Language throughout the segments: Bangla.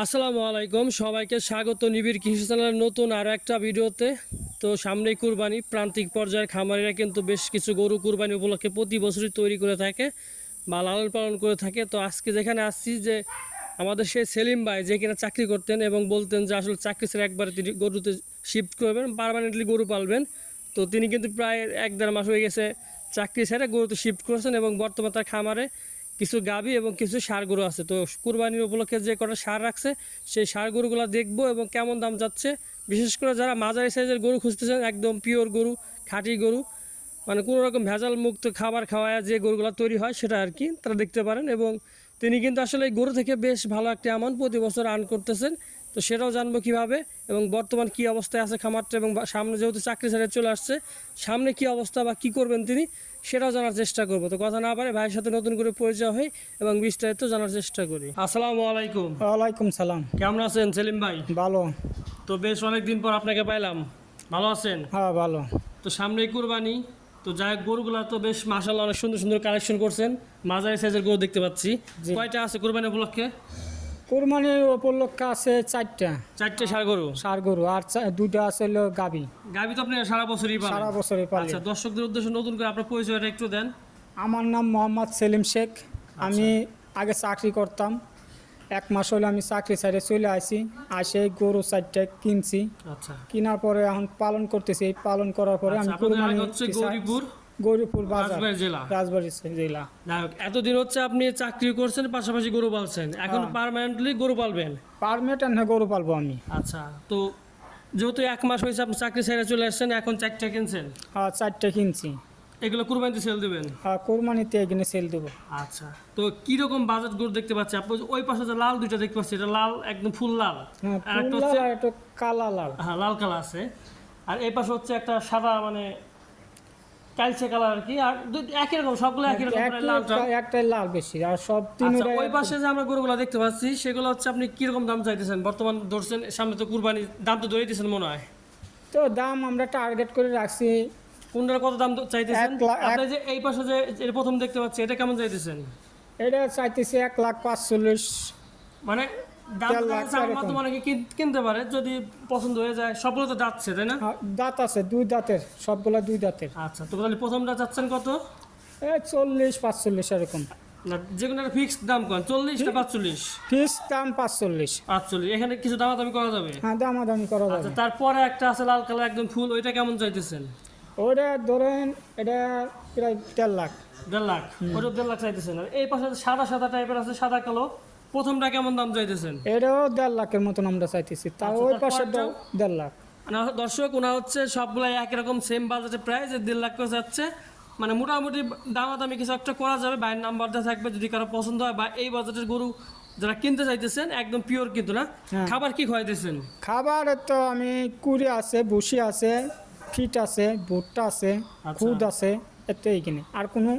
আসসালামু আলাইকুম। সবাইকে স্বাগত নিবিড় কৃষি চ্যানেলের নতুন আরও একটা ভিডিওতে। তো সামনেই কুরবানি, প্রান্তিক পর্যায়ের খামারিরা কিন্তু বেশ কিছু গরু কুরবানি উপলক্ষে প্রতি বছরই তৈরি করে থাকে বা লালন পালন করে থাকে। তো আজকে যেখানে আসছি যে আমাদের সেই সেলিম ভাই, যে কিনা চাকরি করতেন এবং বলতেন যে আসলে চাকরি ছেড়ে একবারে তিনি গরুতে শিফট করবেন পারমানেন্টলি গরু পালবেন। তো তিনি কিন্তু প্রায় এক দেড় মাস হয়ে গেছে চাকরি ছেড়ে গরুতে শিফট করেছেন এবং বর্তমানে তার খামারে কিছু গাবি এবং কিছু সার গরু আছে। তো কুরবানির উপলক্ষে যে কটা সার রাখছে, সেই সার গরুগুলো দেখব এবং কেমন দাম যাচ্ছে। বিশেষ করে যারা মাঝারি সাইজের গরু খুঁজতেছেন, একদম পিওর গরু, খাঁটি গরু মানে কোনো রকম ভেজাল মুক্ত খাবার খাওয়ায় যে গরুগুলো তৈরি হয়, সেটা আর কি তারা দেখতে পারেন। এবং তিনি কিন্তু আসলে এই গরু থেকে বেশ ভালো একটি আমান প্রতি বছর আর্ন করতেছেন। তো সেটাও জানব কীভাবে এবং বর্তমান কি অবস্থায় আছে খামারটা এবং সামনে যেহেতু চাকরি ছেড়ে চলে আসছে সামনে কি অবস্থা বা কি করবেন তিনি সেটাও জানার চেষ্টা করব। তো কথা না পারে ভাইয়ের সাথে নতুন করে পরিচয় হই এবং বিস্তারিত জানার চেষ্টা করি। আসসালামু আলাইকুম। ওয়ালাইকুম সালাম। কেমন আছেন সেলিম ভাই? ভালো। তো বেশ অনেক দিন পর আপনাকে পাইলাম। ভালো আছেন? হ্যাঁ ভালো। তো সামনেই কুরবানি। তো যাই গরুগুলা তো বেশ মাসাল্লাহ অনেক সুন্দর সুন্দর কালেকশন করছেন। মাঝারি সাইজের গরু দেখতে পাচ্ছি। কয়টা আছে কুরবানি উপলক্ষে? কোরবানির উপলক্ষে আছে চারটা। চারটে সার গরু? সার গরু আর দুইটা আছে হলো গাবি। গাবি তো আপনি সারা বছরই পাবেন সারা বছরে পালি আচ্ছা দর্শকদের উদ্দেশ্যে নতুন করে আপনার পরিচয়টা একটু দেন। আমার নাম মোহাম্মদ সেলিম শেখ। আমি আগে চাকরি করতাম। এক মাস হলে আমি চাকরি সাইডে চলে আসি আসে গরু চারটা কিনছি। আচ্ছা। কেনার পরে এখন পালন করতেছি। এই পালন করার পরে আচ্ছা, আমি কোরবানি হচ্ছে গৌরীপুর। গৌরীপুর বাজার জেলা। রাজবাড়ি জেলা। এতদিন হচ্ছে আপনি চাকরি করছেন পাশাপাশি গরু পালছেন। এখন হ্যাঁ। পার্মানেন্টলি গরু পালবেন? পারমেট না গরু পালবো আমি। আচ্ছা তো যেহেতু এক মাস হয়েছে আপনি চাকরি ছেড়ে চলে আসছেন এখন চারটা কিনছেন? আর চারটা কিনছি। এগুলো কুরবানিতে সেল দেবেন? আর কোরবানিতে এখানে সেল দেবো। আচ্ছা তো কীরকম বাজেট গরু দেখতে পাচ্ছি? আপনি ওই পাশে যে লাল দুইটা দেখতে পাচ্ছি এটা লাল একদম ফুল লাল। হ্যাঁ আর একটা হচ্ছে কালা লাল। হ্যাঁ লাল কালার আছে। আর এই পাশে হচ্ছে একটা সাদা মানে কালচে কালার আর কি আর একই রকম সবগুলো একই রকম একটা- একটাই লাল বেশি আর সব আচ্ছা তিনটাই ওই পাশে যে আমরা গরুগুলো দেখতে পাচ্ছি সেগুলো হচ্ছে আপনি কীরকম দাম চাইতেছেন? বর্তমান ধরছেন সামনে তো কুরবানি দাম তো ধরে দিয়েছেন মনে হয়। তো দাম আমরা টার্গেট করে রাখছি। কোনটার কত দাম চাইতেছেন? আপনি যে এই পাশে যে প্রথম দেখতে পাচ্ছি এটা কেমন চাইতেছেন? এটা চাইতেছি এক লাখ পাঁচচল্লিশ। মানে কিন- কিনতে পারে যদি পছন্দ হয়ে যায় সবগুলো তো যাচ্ছে তাই না? দাঁত আছে দুই দাঁতের সবগুলা দুই দাঁতের। আচ্ছা তো তাহলে প্রথমটা চাচ্ছেন কত? চল্লিশ পাঁচচল্লিশ এরকম। যে কোনো একটা ফিক্সড দাম কোন চল্লিশ না পাঁচচল্লিশ? ফিস দাম পাঁচচল্লিশ। পাঁচচল্লিশ এখানে কিছু দামাদামি করা যাবে? হ্যাঁ দামাদামি করা আচ্ছা যাবে তারপরে একটা আছে লাল কালার একদম ফুল ওইটা কেমন চাইতেছেন? ওটা ধরেন এটা প্রায় দেড় লাখ। দেড় লাখ ওটা দেড় লাখ চাইতেছেন। আর এই পাশে সাদা সাদা টাইপের আছে সাদা কালো প্রথমটা কেমন দাম চাইতেছেন? এটাও দেড় লাখের মতন আমরা চাইতেছি। তাও আচ্ছা, ওই পাশে দেড় লাখ। দর্শক ওনা হচ্ছে সবগুলাই একই রকম সেম বাজেটে প্রায় যে দেড় লাখ করে যাচ্ছে। মানে মোটামুটি দামাদামি কিছু একটা করা যাবে বাইরের নাম্বারটা থাকবে যদি কারও পছন্দ হয় বা এই বাজেটের গরু যারা কিনতে চাইতেছেন একদম পিওর কিন্তু না? হ্যাঁ। খাবার কি খাওয়াইতেছেন? খাবার তো আমি কুড়ি আছে বুসি আছে ফিট আছে ভুট্টা আছে আচ্ছা। খুদ আছে এত এইখানে আর কোনো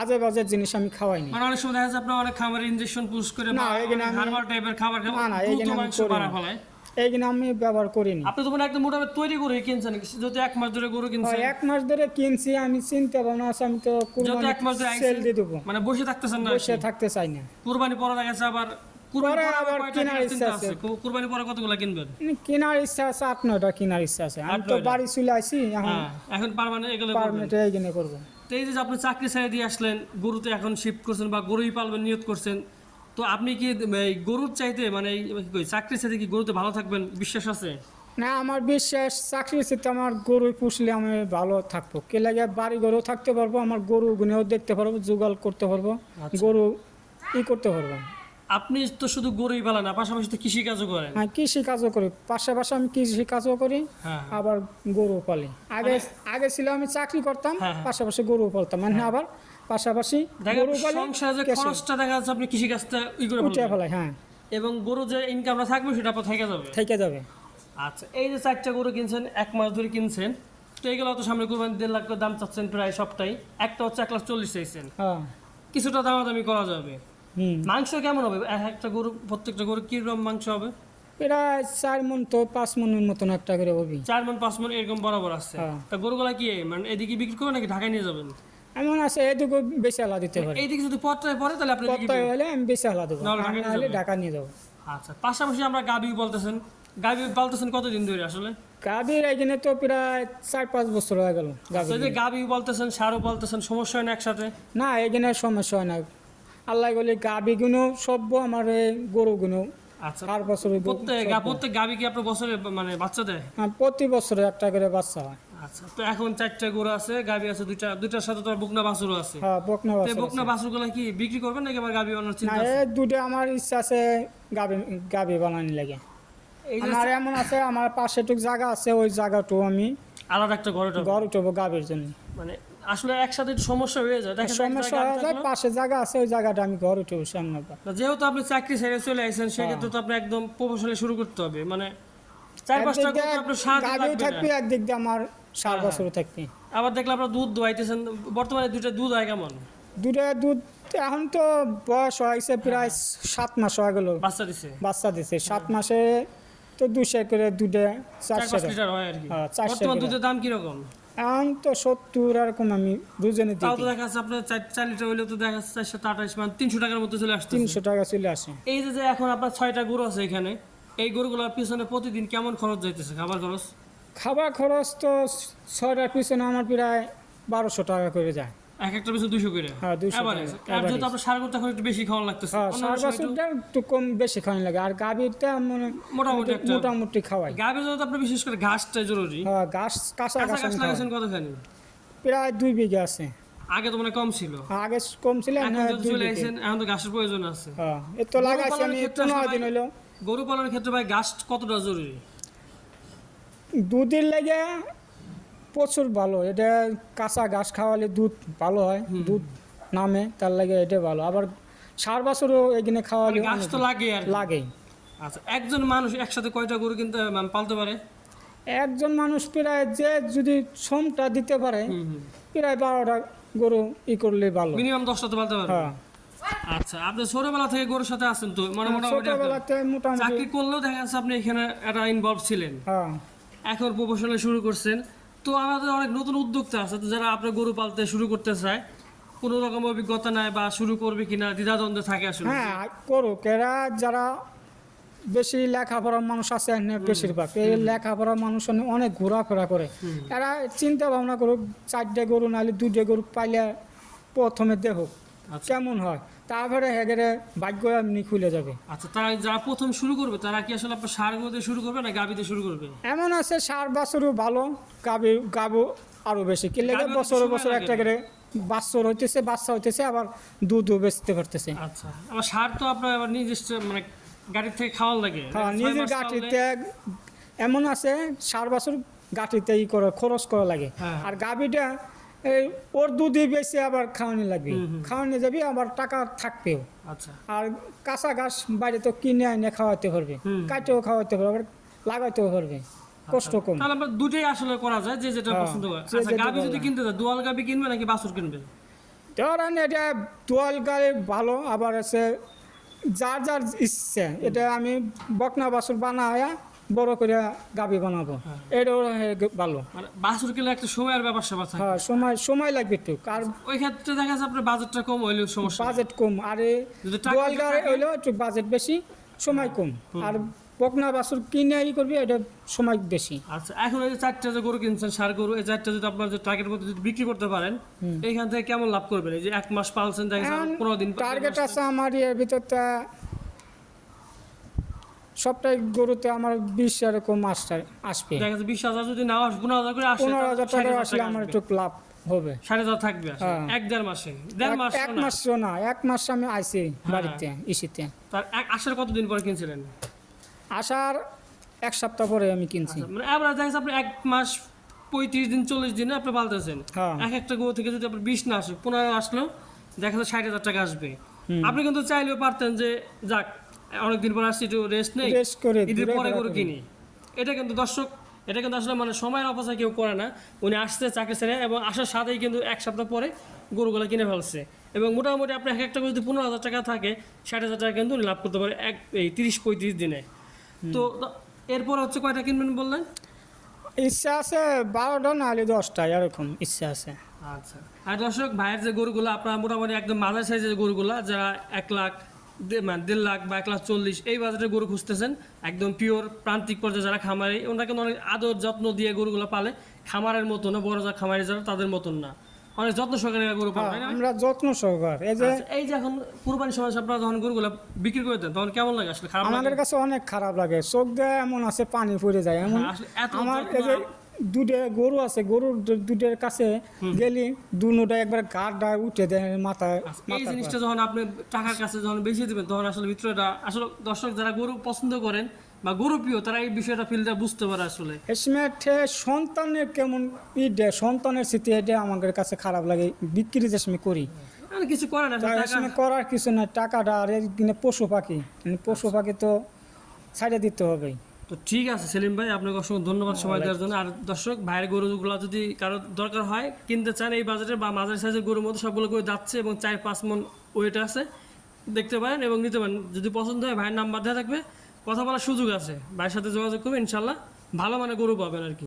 আজে বাজে জিনিস আমি খাওয়াইনি। মানে অনেক সময় দেখা যায় আপনার অনেক খাবার ইনজেকশন পুশ করে না, এখানে হারবাল টাইপের খাবার না, না, খাবার দ্রুত এখানে আমি করি না। ফেলায় আমি ব্যবহার করিনি। আপনি তো মানে একদম মোটামুটি তৈরি করে কিনছেন যদি এক মাস ধরে গরু কিনছেন। এক মাস ধরে কিনছি আমি চিন্তা ভাবনা আছে আমি তো কুরবানি এক মাস ধরে সেল দিয়ে দেবো। মানে বসে থাকতেছেন না বসে থাকতে চাই না। কুরবানি পরে দেখা আবার কুরবানি পরে পরে আবার আবার কয়টা কেনার কেনার ইচ্ছা আছে। আছে? কুরবানি পরে কতগুলো কিনবেন? কেনার ইচ্ছা আছে আট নয়টা কেনার ইচ্ছা আছে। আমি তো বাড়ি চলে আসি এখন এখন পারমানেন্ট এগুলো করবেন। পারমিটে এইখানে তো এই যে আপনি চাকরি ছেড়ে দিয়ে আসলেন গরুতে এখন শিফট করছেন বা গরুই পালবেন নিয়ত করছেন তো আপনি কি গরুর চাইতে মানে কি কই, কি গরুতে ভালো থাকবেন? বিশ্বাস আছে? না আমার বিশ্বাস চাকরি সাথে আমার গরু পুষলে আমি ভালো থাকব। কে লাগে বাড়ি গরু থাকতে পারব আমার গরু গুনেও দেখতে পারব জোগাল করতে পারব আচ্ছা। গরু ই করতে পারব। আপনি তো শুধু গরুই পালেন না পাশাপাশি তো কৃষি কাজও করেন। হ্যাঁ কৃষি কাজও করি পাশাপাশি আমি কৃষি কাজও করি হ্যাঁ আবার গরু পালি। আগে আগে ছিল আমি চাকরি করতাম হ্যাঁ, হ্যাঁ। পাশাপাশি গরু পালতাম মানে আবার পাশাপাশি গরু পালি সংসারে যে খরচটা দেখা যাচ্ছে আপনি কৃষি কাজটা ই করে উঠে। ফেলাই হ্যাঁ। এবং গরু যে ইনকামটা থাকবে সেটা আপনার থেকে যাবে। থেকে যাবে। আচ্ছা এই যে চারটা গরু কিনছেন এক মাস ধরে কিনছেন তো এইগুলো তো সামনে কুরবানি দেড় লাখ দাম চাচ্ছেন প্রায় সবটাই। একটা হচ্ছে এক লাখ চল্লিশ চাইছেন। হ্যাঁ। কিছুটা দামাদামি করা যাবে। মাংস কেমন হবে? এক একটা গরু প্রত্যেকটা গরু কীরকম মাংস হবে? প্রায় চার মন তো পাঁচ মনের মতন একটা করে হবি। চার মন পাঁচ মন এরকম বরাবর আছে? হ্যাঁ। তা গরুগুলা কি মানে এদিকে বিক্রি করবেন নাকি ঢাকায় নিয়ে যাবেন? এমন আছে এদিকে বেশি আলা দিতে পারি। এইদিকে যদি পত্রায় পড়ে তাহলে আপনি পত্তায় হলে আমি বেশি আলা দেবো। নাহলে ঢাকা না নিয়ে হলে যাবে। নিয়ে যাব। আচ্ছা পাশাপাশি আমরা গাবি বলতেছেন। গাবি বলতেছেন কতদিন ধরে আসলে? গাভীর এখানে তো প্রায় চার পাঁচ বছর হয়ে গেল তো গাভীর গাবি বলতেছেন সারও বলতেছেন সমস্যা হয় না একসাথে? না এখানে সমস্যা হয় না। আল্লাহ বলি গাভীগুলো সভ্য আমার এই গরুগুলো আচ্ছা। চার বছর প্রত্যেক প্রত্যেক গাবি কি আপনার বছরে মানে বাচ্চা দেয়? প্রতি বছরে একটা করে বাচ্চা হয়। আচ্ছা তো এখন চারটা গরু আছে গাবি আছে দুইটা দুইটার সাথে তো বুকনা বাছুরও আছে। হ্যাঁ বকনা বাচ্চা বুকনা বাছুরগুলো কি বিক্রি করবেন নাকি আবার গাবি বানানোর না চিন্তা আছে? এই দুটো আমার ইচ্ছা আছে গাভী গাভী বানানি লাগে। আমার এমন আছে আমার পাশে টুক জায়গা আছে ওই জায়গাটু আমি আলাদা একটা ঘরে। ঘর উঠবো গাভীর জন্য। মানে আসলে একসাথে সমস্যা হয়ে যায়। সমস্যা হয়ে যায় পাশে জায়গা আছে ওই জায়গাটা আমি ঘর উঠে সামনে পা। যেহেতু আপনি চাকরি ছেড়ে চলে আসেন সেক্ষেত্রে তো আপনি একদম প্রফেশনালি শুরু করতে হবে। মানে চার পাঁচটা গরু আপনার সাহায্য গাভীও থাকবে একদিক দিয়ে আমার সার হ্যাঁ, বছর থাকবে। আবার দেখলে আপনার দুধ দোয়াইতেছেন। বর্তমানে দুইটা দুধ হয় কেমন? দুটো দুধ এখন তো বয়স হয়েছে প্রায় সাত মাস হয়ে গেল। বাচ্চা দিছে? বাচ্চা দিছে। সাত মাসে তো দুশো করে দুধে চারশো লিটার হয় আর কি। হ্যাঁ, বর্তমান দুধের দাম কীরকম? তো সত্তর এরকম আমি তাও তো দেখা যাচ্ছে আপনার চার চার লিটার হইলেও তো দেখা যাচ্ছে চারশো আঠাশ মানে তিনশো টাকার মতো চলে আসছে তিনশো টাকা চলে আসে। এই যে যে এখন আপনার ছয়টা গরু আছে এখানে এই গরুগুলোর পিছনে প্রতিদিন কেমন খরচ যাইতেছে খাবার খরচ? খাবার খরচ তো ছয়টার পিছনে আমার প্রায় বারোশো টাকা করে যায়। এক একটা পিছনে দুশো করে। হ্যাঁ, 200 টাকা, Average। আর। যেহেতু আপনার সার করতে একটু বেশি খাওয়া লাগতেছে হ্যাঁ সার একটু কম বেশি খাওয়ানি লাগে আর গাভীরটা মানে মোটামুটি একটা মোটামুটি খাওয়াই। গাভীর জন্য আপনার বিশেষ করে ঘাসটা জরুরি। হ্যাঁ ঘাস কাঁচা ঘাস। লাগাইছেন কতখানি? প্রায় দুই বিঘা আছে। আগে তো মানে কম ছিল। আগে কম ছিল এখন তো চলে বিঘা। এখন তো ঘাসের প্রয়োজন আছে। হ্যাঁ এ তো লাগাইছি আমি পনেরো দিন হলো গরু পালনের ক্ষেত্রে ভাই ঘাস কতটা জরুরি? দুধের লেগে প্রচুর ভালো। এটা কাঁচা ঘাস খাওয়ালে দুধ ভালো হয় দুধ নামে তার লাগে এটা ভালো। আবার সার বছরও এখানে খাওয়ালে মানে ঘাস তো লাগে আর কি। লাগেই। আচ্ছা একজন মানুষ একসাথে কয়টা গরু কিন্তু মানে পালতে পারে? একজন মানুষ প্রায় যে যদি শ্রমটা দিতে পারে প্রায় বারোটা গরু ই করলে ভালো। মিনিমাম দশটা তো পালতে পারে হ্যাঁ। আচ্ছা আপনি ছোটবেলা থেকে গরুর সাথে আছেন তো? মানে মোটামুটি একটা- মোটামুটি। চাকরি করলেও দেখা যাচ্ছে আপনি এখানে একটা ইনভলভ ছিলেন। হ্যাঁ। এখন প্রফেশনাল শুরু করছেন। তো আমাদের অনেক নতুন উদ্যোক্তা আছে তো যারা আপনার গরু পালতে শুরু করতে চায় কোনো রকম অভিজ্ঞতা নাই বা শুরু করবে কিনা দ্বিধাদ্বন্দ্বে থাকে আসলে। হ্যাঁ করুক। এরা যারা বেশি লেখাপড়া মানুষ আছে এখানে বেশিরভাগ এই লেখাপড়ার মানুষ অনেক ঘোরাফেরা করে। এরা চিন্তা ভাবনা করুক চারটে গরু নাহলে দুটো গরু পাইলে প্রথমে আচ্ছা। কেমন হয়? তারপরে হেগেরে ভাগ্য এমনি খুলে যাবে। আচ্ছা তারা যারা প্রথম শুরু করবে তারা কি আসলে আপনার সার দিয়ে শুরু করবে না গাবিতে শুরু করবে? এমন আছে সার বাছরও ভালো গাবি গাবো আরও বেশি। কি লেগে বছরে বছর একটা করে বাচ্চর হইতেছে বাচ্চা হইতেছে আবার দুধও বেচতে পারতেছে। আচ্ছা আবার সার তো আপনার আবার নিজস্ব মানে গাড়ির থেকে খাওয়ার লাগে। হ্যাঁ নিজের গাড়িতে এমন আছে সার বছর গাঠিতে ই করে খরচ করা লাগে। হ্যাঁ। আর গাভিটা এই ওর দুধই বেশি আবার খাওয়ানি লাগবে। খাওয়ানি যাবি আবার টাকা থাকবেও। আচ্ছা। আর কাঁচা ঘাস বাইরে তো কিনে এনে খাওয়াতে পারবে। কাটেও খাওয়াতে পারবে আবার লাগাইতেও পারবে। কষ্ট কম। তাহলে আমরা দুটোই আসলে করা যায় যে যেটা হ্যাঁ, পছন্দ করে। আচ্ছা গাবি যদি কিনতে যায় দোয়াল গাবি কিনবে নাকি বাছুর কিনবে? ধরেন এটা দোয়াল গায়ে ভালো আবার আছে যার যার ইচ্ছে। এটা আমি বকনা বাছুর বানায়া বড় করে গাবি বানাবো। হ্যাঁ। এটাও ভালো। মানে বাছুর কিনলে একটা সময়ের ব্যাপার স্যাপার থাকে। হ্যাঁ সময় সময় লাগবে একটু। আর ওই ক্ষেত্রে দেখা যাচ্ছে আপনার বাজেটটা কম হইলেও সমস্যা। বাজেট কম। আর টাকা বেশি হইলেও একটু বাজেট বেশি সময় কম। আর বকনা বাছুর কিনে ই করবি এটা সময় বেশি। আচ্ছা এখন এই যে চারটা যে গরু কিনছেন সার গরু এই চারটা যদি আপনার যে টার্গেট মধ্যে যদি বিক্রি করতে পারেন এইখান থেকে কেমন লাভ করবেন? এই যে এক মাস পালছেন দেখা পনেরো দিন টার্গেট আছে আমার এর ভিতরটা সবটাই গরুতে আমার বিশ এরকম আসতে আসবে। দেখা যাচ্ছে বিশ হাজার যদি নাও আসে পনেরো হাজার করে আসে পনেরো হাজার টাকা আসলে আমার একটু লাভ হবে। হাজার থাকবে হ্যাঁ। এক দেড় মাসে দেড় মাস এক না। মাস না এক মাস আমি আইছি বাড়িতে ইসিতে। তার এক আসার কতদিন পরে কিনছিলেন? আসার এক সপ্তাহ পরে আমি কিনছি। মানে এবার দেখা আপনি এক মাস পঁয়ত্রিশ দিন চল্লিশ দিনে আপনি পালতেছেন। হ্যাঁ। এক একটা গরু থেকে যদি আপনার বিশ না আসে পনেরো আসলেও দেখা যাচ্ছে ষাট হাজার টাকা আসবে। আপনি কিন্তু চাইলেও পারতেন যে যাক অনেকদিন পর আসছি একটু রেস্ট নেই। Rest করে ঈদের পরে গরু কিনি। এটা কিন্তু দর্শক এটা কিন্তু আসলে মানে সময়ের অপচয় কেউ করে না। উনি আসছে চাকরি ছেড়ে এবং আসার সাথেই কিন্তু এক সপ্তাহ পরে গরুগুলো কিনে ফেলছে। এবং মোটামুটি আপনার এক একটা করে যদি পনেরো হাজার টাকা থাকে ষাট হাজার টাকা কিন্তু উনি লাভ করতে পারে এক এই তিরিশ পঁয়ত্রিশ দিনে। তো এরপর হচ্ছে কয়টা কিনবেন বললেন? ইচ্ছা আছে বারোটা নাহলে দশটা এরকম ইচ্ছা আছে। আচ্ছা। আর দর্শক ভাইয়ের যে গরুগুলো আপনার মোটামুটি একদম মাঝারি সাইজের গরুগুলো যারা এক লাখ মানে দেড় লাখ বা এক লাখ চল্লিশ এই বাজেটে গরু খুঁজতেছেন। একদম পিওর প্রান্তিক পর্যায়ে যারা খামারি ওনারা কিন্তু অনেক আদর যত্ন দিয়ে গরুগুলো পালে। খামারের মতো না বড় যা খামারি যারা তাদের মতন না। অনেক যত্ন সহকারে গরু পালে আমরা যত্ন সহকার। এই যে আচ্ছা, এই যে এখন কুরবানি সময় আপনারা যখন গরুগুলো বিক্রি করে দেন তখন কেমন লাগে আসলে? খারাপ আমাদের কাছে অনেক খারাপ লাগে। চোখ দিয়ে এমন আছে পানি পড়ে যায়। এমন এত আমার এই যে দুটো গরু আছে গরুর দুটোর কাছে গেলি দুটা একবার গাড়টা উঠে দেয় মাথায় আচ্ছা, এই জিনিসটা যখন আপনি টাকার কাছে যখন বেশি দেবেন তখন আসলে ভিতরেটা আসলে দর্শক যারা গরু পছন্দ করেন বা গরু প্রিয় তারা এই বিষয়টা ফিলটা বুঝতে পারে আসলে। এসমে সন্তানের কেমন ই দেয় সন্তানের স্মৃতি এটা আমাদের কাছে খারাপ লাগে বিক্রি যে সময় করি। আর কিছু করে না করার কিছু না টাকাটা আর পশু পাখি মানে পশু পাখি তো ছাড়ে দিতে হবে। তো ঠিক আছে সেলিম ভাই আপনাকে অসংখ্য ধন্যবাদ সময় দেওয়ার জন্য। আর দর্শক ভাইয়ের গরুগুলো যদি কারও দরকার হয় কিনতে চান এই বাজারে বা মাঝারি সাইজের গরুর মধ্যে সবগুলো করে যাচ্ছে এবং চার পাঁচ মন ওয়েট আছে দেখতে পারেন এবং নিতে পারেন। যদি পছন্দ হয় ভাইয়ের নাম্বার দেওয়া থাকবে। কথা বলার সুযোগ আছে। ভাইয়ের সাথে যোগাযোগ করবে ইনশাল্লাহ ভালো মানে গরু পাবেন আর কি।